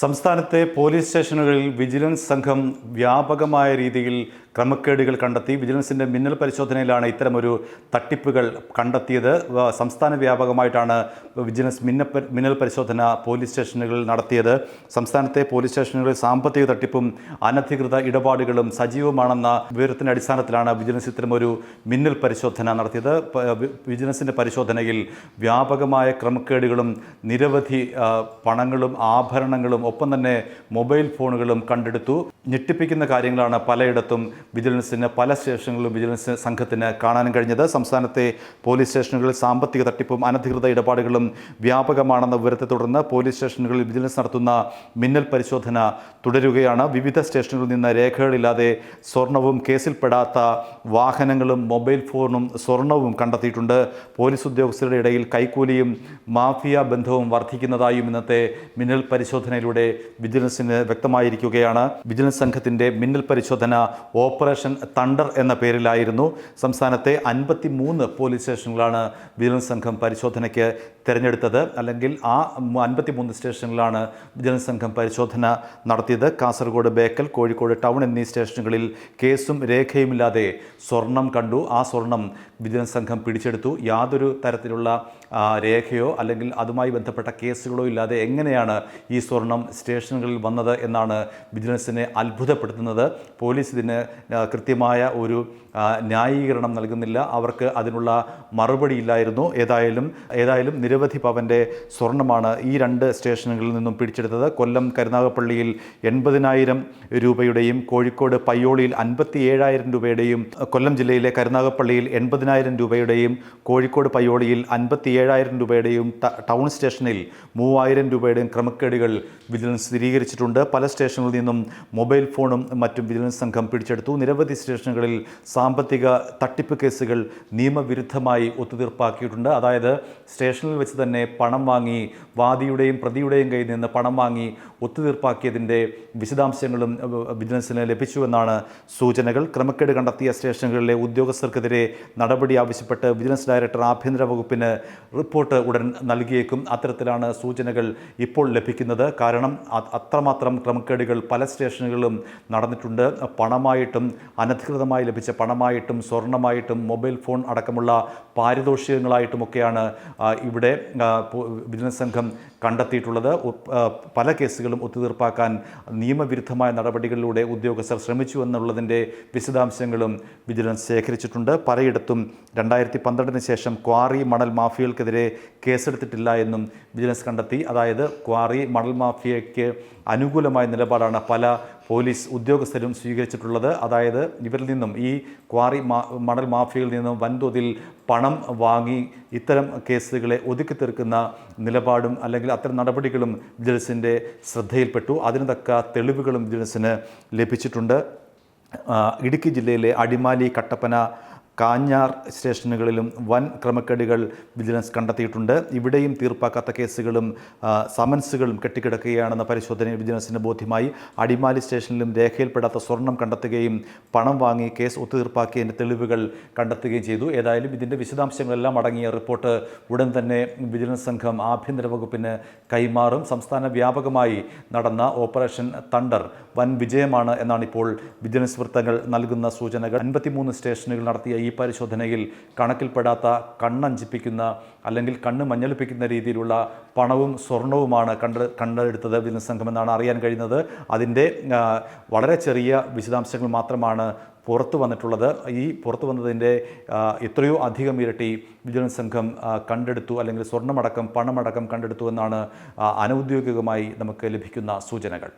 സംസ്ഥാനത്തെ പോലീസ് സ്റ്റേഷനുകളിൽ വിജിലൻസ് സംഘം വ്യാപകമായ രീതിയിൽ ക്രമക്കേടുകൾ കണ്ടെത്തി. വിജിലൻസിന്റെ മിന്നൽ പരിശോധനയിലാണ് ഇത്തരമൊരു തട്ടിപ്പുകൾ കണ്ടെത്തിയത്. സംസ്ഥാന വ്യാപകമായിട്ടാണ് വിജിലൻസ് മിന്ന മിന്നൽ പരിശോധന പോലീസ് സ്റ്റേഷനുകളിൽ നടത്തിയത്. സംസ്ഥാനത്തെ പോലീസ് സ്റ്റേഷനുകളിൽ സാമ്പത്തിക തട്ടിപ്പും അനധികൃത ഇടപാടുകളും സജീവമാണെന്ന വിവരത്തിന്റെ അടിസ്ഥാനത്തിലാണ് വിജിലൻസ് ഇത്തരമൊരു മിന്നൽ പരിശോധന നടത്തിയത്. വിജിലൻസിന്റെ പരിശോധനയിൽ വ്യാപകമായ ക്രമക്കേടുകളും നിരവധി പണങ്ങളും ആഭരണങ്ങളും ഒപ്പം തന്നെ മൊബൈൽ ഫോണുകളും കണ്ടെടുത്തു. ഞെട്ടിപ്പിക്കുന്ന കാര്യങ്ങളാണ് പലയിടത്തും വിജിലൻസിന് പല സ്റ്റേഷനുകളിലും വിജിലൻസ് സംഘത്തിന് കാണാനും കഴിഞ്ഞത്. സംസ്ഥാനത്തെ പോലീസ് സ്റ്റേഷനുകളിൽ സാമ്പത്തിക തട്ടിപ്പും അനധികൃത ഇടപാടുകളും വ്യാപകമാണെന്ന വിവരത്തെ തുടർന്ന് പോലീസ് സ്റ്റേഷനുകളിൽ വിജിലൻസ് നടത്തുന്ന മിന്നൽ പരിശോധന തുടരുകയാണ്. വിവിധ സ്റ്റേഷനുകളിൽ നിന്ന് രേഖകളില്ലാതെ സ്വർണവും കേസിൽപ്പെടാത്ത വാഹനങ്ങളും മൊബൈൽ ഫോണും സ്വർണവും കണ്ടെത്തിയിട്ടുണ്ട്. പോലീസ് ഉദ്യോഗസ്ഥരുടെ ഇടയിൽ കൈക്കൂലിയും മാഫിയ ബന്ധവും വർദ്ധിക്കുന്നതായും ഇന്നത്തെ മിന്നൽ പരിശോധനയിലൂടെ വിജിലൻസിന് വ്യക്തമായിരിക്കുകയാണ്. വിജിലൻസ് സംഘത്തിന്റെ മിന്നൽ പരിശോധന ഓപ്പറേഷൻ തണ്ടർ എന്ന പേരിലായിരുന്നു. സംസ്ഥാനത്തെ അൻപത്തി മൂന്ന് പോലീസ് സ്റ്റേഷനുകളാണ് വിജിലൻസ് സംഘം പരിശോധനയ്ക്ക് തിരഞ്ഞെടുത്തത്. അല്ലെങ്കിൽ ആ അൻപത്തി മൂന്ന് സ്റ്റേഷനുകളാണ് വിജിലൻസ് സംഘം പരിശോധന നടത്തിയത്. കാസർഗോഡ് ബേക്കൽ കോഴിക്കോട് ടൗൺ എന്നീ സ്റ്റേഷനുകളിൽ കേസും രേഖയുമില്ലാതെ സ്വർണം കണ്ടു. ആ സ്വർണം വിജിലൻസ് സംഘം പിടിച്ചെടുത്തു. യാതൊരു തരത്തിലുള്ള രേഖയോ അല്ലെങ്കിൽ അതുമായി ബന്ധപ്പെട്ട കേസുകളോ ഇല്ലാതെ എങ്ങനെയാണ് ഈ സ്വർണം സ്റ്റേഷനുകളിൽ വന്നത് എന്നാണ് വിജിലൻസിനെ അത്ഭുതപ്പെടുത്തുന്നത്. പോലീസ് ഇതിന് കൃത്യമായ ഒരു ന്യായീകരണം നൽകുന്നില്ല. അവർക്ക് അതിനുള്ള മറുപടി ഇല്ലായിരുന്നു ഏതായാലും ഏതായാലും നിരവധി പവന്റെ സ്വർണമാണ് ഈ രണ്ട് സ്റ്റേഷനുകളിൽ നിന്നും പിടിച്ചെടുത്തത്. കൊല്ലം കരുനാഗപ്പള്ളിയിൽ എൺപതിനായിരം രൂപയുടെയും കോഴിക്കോട് പയ്യോളിയിൽ അൻപത്തി ഏഴായിരം രൂപയുടെയും കൊല്ലം ജില്ലയിലെ കരുനാഗപ്പള്ളിയിൽ എൺപതിനായിരം രൂപയുടെയും കോഴിക്കോട് പയ്യോളിയിൽ അൻപത്തി ഏഴായിരം രൂപയുടെയും ടൗൺ സ്റ്റേഷനിൽ മൂവായിരം രൂപയുടെയും ക്രമക്കേടുകൾ വിജിലൻസ് സ്ഥിരീകരിച്ചിട്ടുണ്ട്. പല സ്റ്റേഷനുകളിൽ നിന്നും മൊബൈൽ ഫോണും മറ്റും വിജിലൻസ് സംഘം പിടിച്ചെടുത്തു. നിരവധി സ്റ്റേഷനുകളിൽ സാമ്പത്തിക തട്ടിപ്പ് കേസുകൾ നിയമവിരുദ്ധമായി ഒത്തുതീർപ്പാക്കിയിട്ടുണ്ട്. അതായത് സ്റ്റേഷനിൽ വെച്ച് തന്നെ പണം വാങ്ങി വാദിയുടെയും പ്രതിയുടെയും കയ്യിൽ നിന്ന് പണം വാങ്ങി ഒത്തുതീർപ്പാക്കിയതിന്റെ വിശദാംശങ്ങളും വിജിലൻസിന് ലഭിച്ചുവെന്നാണ് സൂചനകൾ. ക്രമക്കേട് കണ്ടെത്തിയ സ്റ്റേഷനുകളിലെ ഉദ്യോഗസ്ഥർക്കെതിരെ നടപടി ആവശ്യപ്പെട്ട് വിജിലൻസ് ഡയറക്ടർ ആഭ്യന്തര വകുപ്പിന് റിപ്പോർട്ട് ഉടൻ നൽകിയേക്കും. അത്തരത്തിലാണ് സൂചനകൾ ഇപ്പോൾ ലഭിക്കുന്നത്. കാരണം അ- അത്രമാത്രം ക്രമക്കേടുകൾ പല സ്റ്റേഷനുകളിലും നടന്നിട്ടുണ്ട്. പണമായിട്ടും അനധികൃതമായി ലഭിച്ച പണമായിട്ടും സ്വർണമായിട്ടും മൊബൈൽ ഫോൺ അടക്കമുള്ള പാരിതോഷികങ്ങളായിട്ടുമൊക്കെയാണ് ഇവിടെ വിജിലൻസ് സംഘം കണ്ടെത്തിയിട്ടുള്ളത്. പല കേസുകളും ഒത്തുതീർപ്പാക്കാൻ നിയമവിരുദ്ധമായ നടപടികളിലൂടെ ഉദ്യോഗസ്ഥർ ശ്രമിച്ചു എന്നുള്ളതിന്റെ വിശദാംശങ്ങളും വിജിലൻസ് ശേഖരിച്ചിട്ടുണ്ട്. പലയിടത്തും രണ്ടായിരത്തി പന്ത്രണ്ടിന് ശേഷം ക്വാറി മണൽ മാഫിയകൾക്കെതിരെ കേസെടുത്തിട്ടില്ല എന്നും വിജിലൻസ് കണ്ടെത്തി. അതായത് ക്വാറി മണൽ മാഫിയയ്ക്ക് അനുകൂലമായ നിലപാടാണ് പല പോലീസ് ഉദ്യോഗസ്ഥരും സ്വീകരിച്ചിട്ടുള്ളത്. അതായത് ഇവരിൽ നിന്നും ഈ ക്വാറി മണൽ മാഫിയയിൽ നിന്നും വൻതോതിൽ പണം വാങ്ങി ഇത്തരം കേസുകളെ ഒതുക്കി തീർക്കുന്ന നിലപാടും അല്ലെങ്കിൽ അത്തരം നടപടികളും വിജിലൻസിന്റെ ശ്രദ്ധയിൽപ്പെട്ടു. അതിന് തക്ക തെളിവുകളും വിജിലൻസിന് ലഭിച്ചിട്ടുണ്ട്. ഇടുക്കി ജില്ലയിലെ അടിമാലി കട്ടപ്പന കാഞ്ഞാർ സ്റ്റേഷനുകളിലും വൻ ക്രമക്കേടുകൾ വിജിലൻസ് കണ്ടെത്തിയിട്ടുണ്ട്. ഇവിടെയും തീർപ്പാക്കാത്ത കേസുകളും സമൻസുകളും കെട്ടിക്കിടക്കുകയാണെന്ന പരിശോധന വിജിലൻസിന് ബോധ്യമായി. അടിമാലി സ്റ്റേഷനിലും രേഖയിൽപ്പെടാത്ത സ്വർണം കണ്ടെത്തുകയും പണം വാങ്ങി കേസ് ഒത്തുതീർപ്പാക്കിയതിന്റെ തെളിവുകൾ കണ്ടെത്തുകയും ചെയ്തു. ഏതായാലും ഇതിന്റെ വിശദാംശങ്ങളെല്ലാം അടങ്ങിയ റിപ്പോർട്ട് ഉടൻ തന്നെ വിജിലൻസ് സംഘം ആഭ്യന്തര വകുപ്പിന് കൈമാറും. സംസ്ഥാന വ്യാപകമായി നടന്ന ഓപ്പറേഷൻ തണ്ടർ വൻ വിജയമാണ് എന്നാണ് ഇപ്പോൾ വിജിലൻസ് വൃത്തങ്ങൾ നൽകുന്ന സൂചനകൾ. അൻപത്തിമൂന്ന് സ്റ്റേഷനുകൾ നടത്തിയ ഈ പരിശോധനയിൽ കണക്കിൽപ്പെടാത്ത കണ്ണഞ്ചിപ്പിക്കുന്ന അല്ലെങ്കിൽ കണ്ണ് മഞ്ഞളിപ്പിക്കുന്ന രീതിയിലുള്ള പണവും സ്വർണവുമാണ് കണ്ട് കണ്ടെടുത്തത് വിജിലൻസ് സംഘമെന്നാണ് അറിയാൻ കഴിയുന്നത്. അതിന്റെ വളരെ ചെറിയ വിശദാംശങ്ങൾ മാത്രമാണ് പുറത്തു വന്നിട്ടുള്ളത്. ഈ പുറത്തു വന്നതിന്റെ എത്രയോ അധികം ഇരട്ടി വിജിലൻസ് സംഘം കണ്ടെടുത്തു അല്ലെങ്കിൽ സ്വർണമടക്കം പണമടക്കം കണ്ടെടുത്തു എന്നാണ് അനൗദ്യോഗികമായി നമുക്ക് ലഭിക്കുന്ന സൂചനകൾ.